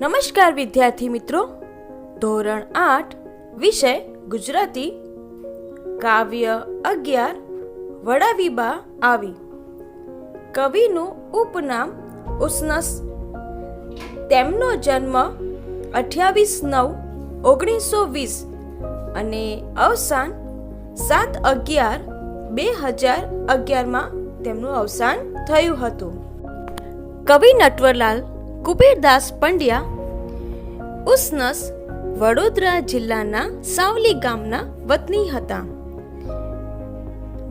નમસ્કાર વિદ્યાર્થી મિત્રો. ધોરણ આઠ, વિષય ગુજરાતી. કાવ્ય અગિયાર વડાવીબા આવી. કવિનું ઉપનામ ઉસનસ તેમનો જન્મ અઠ્યાવીસ નવ, ઓગણીસો વીસ અને અવસાન સાત અગિયાર, બે હજાર અગિયારમાં તેમનું અવસાન થયું હતું. કવિ નટવરલાલ કુબેરદાસ પંડ્યા ઉસનસ વડોદરા જિલ્લાના સાવલી ગામના વતની હતા.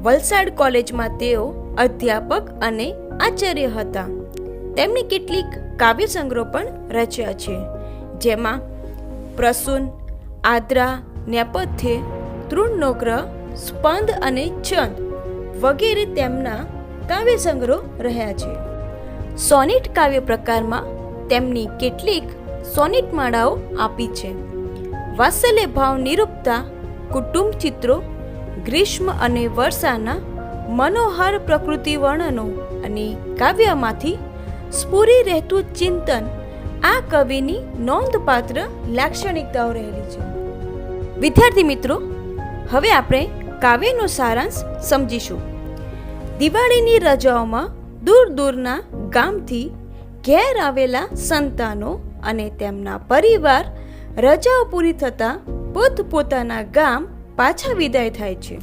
વલસાડ કોલેજમાં તેઓ અધ્યાપક અને આચાર્ય હતા. તેમણે કેટલીક કાવ્ય સંગ્રહ પણ રચ્યા છે, જેમાં પ્રસૂન, આદ્રા નેપથ્ય તૃણનોગ્રહ સ્પંદ અને ચંદ વગેરે તેમના કાવ્ય સંગ્રહો રહ્યા છે. સોનેટ કાવ્ય પ્રકારમાં તેમની કેટલીક સોનેટ માળાઓ આપી છે. વાત્સલ્ય ભાવ નિરૂપતા, કુટુંબ ચિત્રો, ગ્રીષ્મ અને વર્ષાના મનોહર પ્રકૃતિ વર્ણનો અને કાવ્યમાંથી સ્ફુરી રહેતું ચિંતન આ કવિની નોંધપાત્ર લાક્ષણિકતાઓ રહેલી છે. વિદ્યાર્થી મિત્રો, હવે આપણે કાવ્યનો સારાંશ સમજીશું. દિવાળીની રજાઓમાં દૂર દૂરના ગામથી ઘેર આવેલા સંતાનો અને તેમના પરિવાર રજાઓ પૂરી થતાં પોતપોતાના ગામ પાછા વિદાય થાય છે.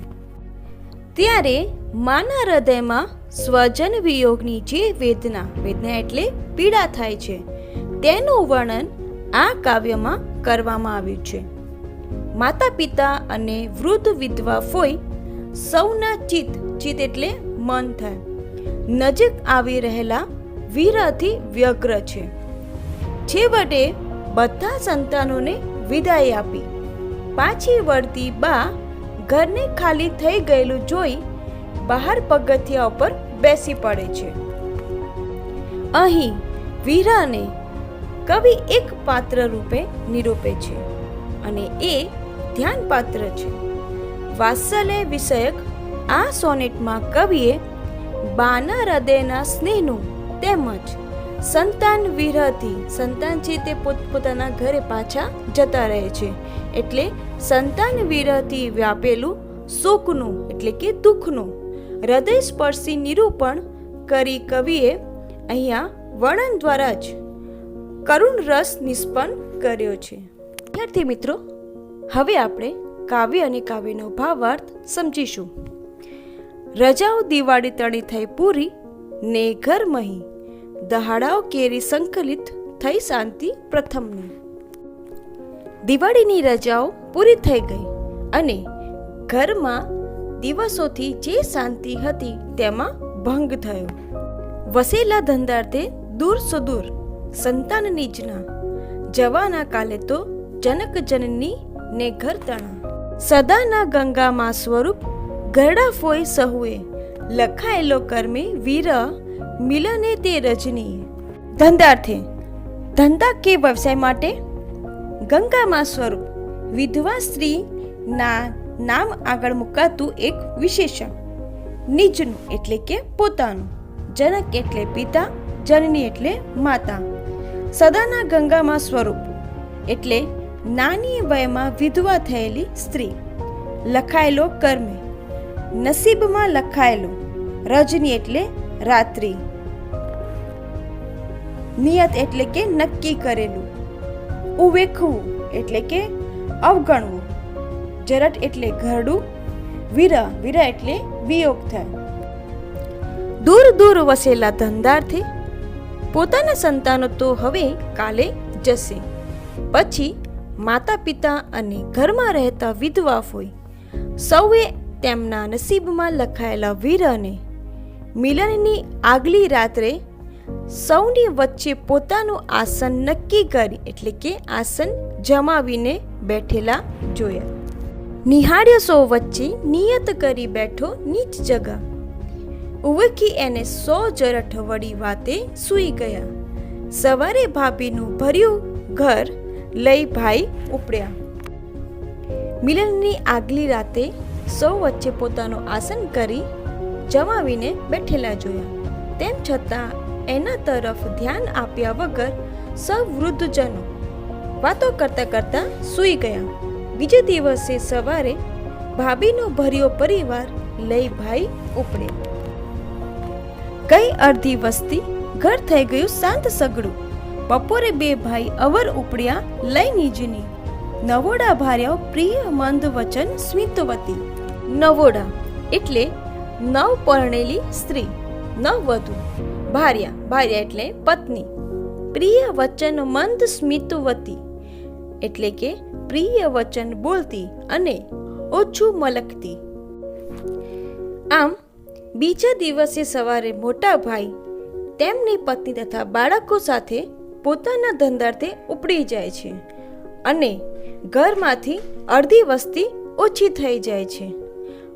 ત્યારે માના હૃદયમાં સ્વજન વિયોગની જે વેદના વેદના એટલે પીડા થાય છે, તેનું વર્ણન આ કાવ્યમાં કરવામાં આવ્યું છે. માતા પિતા અને વૃદ્ધ વિધવા ફોઈ સૌના ચિત્ત ચિત્ત એટલે મન થાય. નજીક આવી રહેલા વીરાથી વ્યગ્ર છે. છેવટે બધા સંતાનોને વિદાય આપી. પાછી વળતી બા ઘરને ખાલી થઈ ગયેલું જોઈ બહાર પગથિયા ઉપર બેસી પડે છે. અહીં વીરાને કવિ એક પાત્ર રૂપે નિરૂપે છે અને એ ધ્યાનપાત્ર છે. વાત્સલ્ય વિષયક આ સોનેટમાં કવિએ બાના હૃદયના સ્નેહનું તેમજ સંતાન વિરહથી. સંતાન છે તે પોતપોતાના ઘરે પાછા જતા રહે છે. એટલે સંતાન વિરહથી વ્યાપેલું શોકનું એટલે કે દુઃખનું. હૃદય સ્પર્શી નિરૂપણ કરી કવિએ અહીંયા વર્ણન દ્વારા જ કરુણ રસ નિષ્પન્ન કર્યો છે. વિદ્યાર્થી મિત્રો, હવે આપણે કાવ્ય અને કાવ્યનો ભાવાર્થ સમજીશું. રજાઓ દિવાળી તણી થઈ પૂરી, ને ઘર મહી. દહાડાઓ કેરી સંકલિત થઈ શાંતિ પ્રથમની. દિવાળીની રજાઓ પૂરી થઈ ગઈ અને ઘરમાં દિવસોથી જે શાંતિ હતી તેમાં ભંગ થયો. વસેલા ધંધાર્થે દૂર સુદૂર સંતાન નીચના. જવાના કાલે તો જનક જનની ને ઘર તણા. સદાના ગંગામાં સ્વરૂપ ગરડા ફોઈ સહુએ લખાયેલો કર્મે વીર મિલને તે રજની. ધંધાર્થે, ધંધા કે વ્યવસાય માટે? ગંગામાં સ્વરૂપ, વિધવા સ્ત્રી ના નામ આગળ મુકાતું એક વિશેષણ. નિજનું એટલે કે પોતાનું, જનક એટલે પિતા, જનની એટલે માતા. સદાના ગંગામાં સ્વરૂપ, એટલે નાની વયમાં વિધવા થયેલી સ્ત્રી. લખાયેલો કર્મે, નસીબમાં લખાયેલો, રજની એટલે રાત્રિ. નિયત એટલે કે નક્કી કરેલું. ઉવેખવું એટલે કે અવગણવું. જરટ એટલે ઘરડું, વિરહ વીરા એટલે વિયોગ થાય. દૂર દૂર વસેલા ધંધારથી પોતાના સંતાનો તો હવે કાલે જશે. પછી માતા પિતા અને ઘરમાં રહેતા વિધવા હોય. સૌએ તેમના નસીબમાં લખાયેલા વીરને મિલનની આગલી રાત્રે સૌની વચ્ચે પોતાનું આસન નક્કી કરી, એટલે કે આસન જમાવીને બેઠેલા જોયા. નિહાળ્યો સૌ વચ્ચે નિયત કરી બેઠો નીચ જગા. ઉવકી એને સો જરઠ વળી વાતે સૂઈ ગયા. સવારે ભાભીનું ભર્યું ઘર લઈ ભાઈ ઉપડ્યા. મિલનની આગલી રાતે સૌ વચ્ચે પોતાનું આસન કરી જમાવીને બેઠેલા જોયા. તેમ છતાં એના તરફ ધ્યાન આપ્યા વગર સૌ વૃદ્ધજનો વાતો કરતા કરતા સૂઈ ગયા. બીજે દિવસે સવારે ભાભીનો ભર્યો પરિવાર લઈ ભાઈ ઉપડે. કઈ અડધી વસ્તી ઘર થઈ ગયું શાંત સગડું. બપોરે બે ભાઈ અવર ઉપડ્યા લઈ નીજની. નવોડા ભાર્યા પ્રિય, મંદ વચન સ્મિતવતી નવોડા એટલે નવ પરણેલી સ્ત્રી, નવવધુ, ભાર્યા ભાર્યા એટલે પત્ની, પ્રિય વચન મંદ સ્મિતવતી એટલે કે પ્રિય વચન બોલતી અને ઓછું મલકતી. આમ, બીજા દિવસે સવારે મોટા ભાઈ તેમની પત્ની તથા બાળકો સાથે પોતાના ધંધાર્થે ઉપડી જાય છે અને ઘરમાંથી અડધી વસ્તી ઓછી થઈ જાય છે.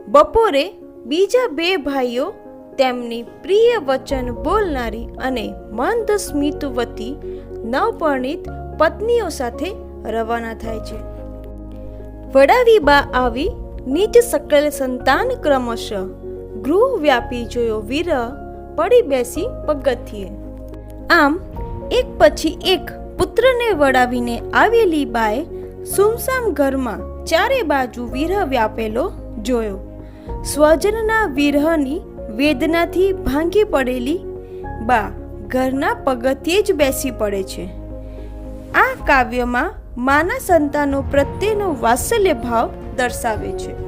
બપોરે બીજા બે ભાઈઓ તેમની પ્રિય વચન બોલનારી અને મંદ સ્મિતવતી નવપરણિત પત્નીઓ સાથે રવાના થાય છે. વડાવી બા આવી નીચ સકલ સંતાન ક્રમશ ગૃહ વ્યાપી જોયો વિરહ પડી બેસી પગથિયે. આમ એક પછી એક પુત્રને વડાવીને આવેલી બાએ સુમસામ ઘરમાં ચારે બાજુ વિરહ વ્યાપેલો જોયો. સ્વજનના વિરહની વેદનાથી ભાંગી પડેલી બા ઘરના પગથિયે જ બેસી પડે છે. આ કાવ્યમાં માના સંતાનો પ્રત્યેનો વાત્સલ્ય ભાવ દર્શાવે છે.